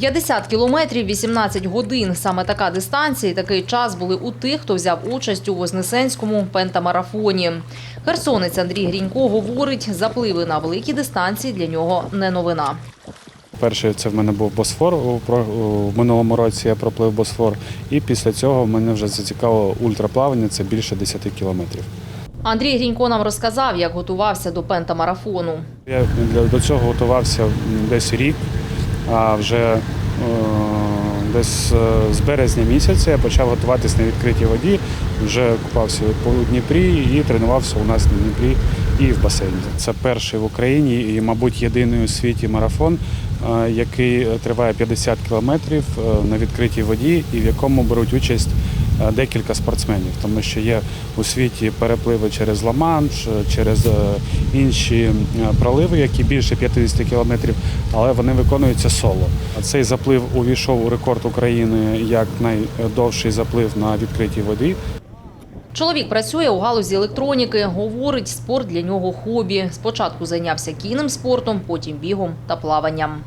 50 кілометрів 18 годин. Саме така дистанція і такий час були у тих, хто взяв участь у Вознесенському пентамарафоні. Херсонець Андрій Грінько говорить, запливи на великі дистанції для нього не новина. Перший це в мене був Босфор. У у минулому році я проплив Босфор. І після цього мене вже зацікавило ультраплавання, це більше 10 кілометрів. Андрій Грінько нам розказав, як готувався до пентамарафону. Я до цього готувався десь рік, а вже е, десь е, з березня місяця я почав готуватись на відкритій воді. Вже купався по Дніпрі і тренувався у нас на Дніпрі і в басейні. Це перший в Україні і, мабуть, єдиний у світі марафон, е, який триває 50 кілометрів на відкритій воді і в якому беруть участь декілька спортсменів, тому що є у світі перепливи через Ла-Манш, е, через е, інші е, проливи, які більше 50 кілометрів, але вони виконуються соло. Цей заплив увійшов у рекорд України як найдовший заплив на відкритій воді. Чоловік працює у галузі електроніки. Говорить, спорт для нього хобі. Спочатку зайнявся кінним спортом, потім бігом та плаванням.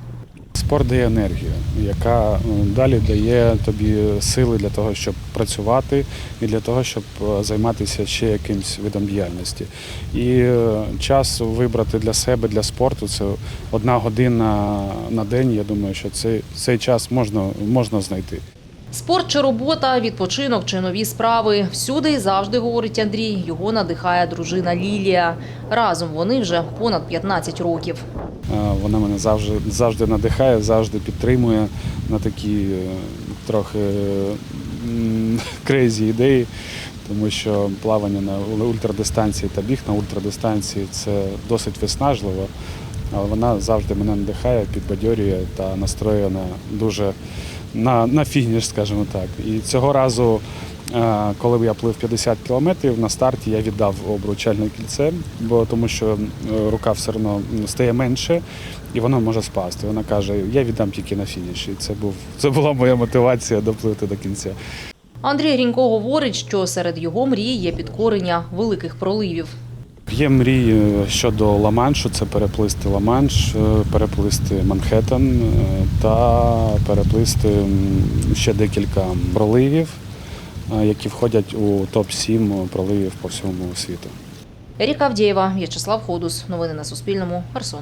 Спорт дає енергію, яка е, далі дає тобі сили для того, щоб працювати і для того, щоб е, займатися ще якимсь видом діяльності. І е, час вибрати для себе, для спорту це одна година на день. Я думаю, що цей, цей час можна, можна знайти. Спорт чи робота, відпочинок чи нові справи. Всюди і завжди, говорить Андрій, його надихає дружина Лілія. Разом вони вже понад 15 років. Е, Вона мене завжди, завжди надихає, завжди підтримує на такі е, трохи м, крейзі ідеї, тому що плавання на ультрадистанції та біг на ультрадистанції це досить виснажливо, але вона завжди мене надихає, підбадьорює та настроює на дуже на, на фініш, скажімо так. І цього разу. е, Коли я плив 50 кілометрів, на старті я віддав обручальне кільце, бо тому що е, рука все одно стає менше і воно може спасти. Вона каже: я віддам тільки на фініші. Це був це була моя мотивація допливти до кінця. Андрій Грінько говорить, що серед його мрій є підкорення великих проливів. Є мрії щодо Ла-Маншу, це переплисти Ла-Манш, е, переплисти Манхеттен е, та переплисти ще декілька проливів, е, які входять у топ-7 проливів по всьому світу. Еріка Авдєєва, В'ячеслав Ходус. Новини на Суспільному. Херсон.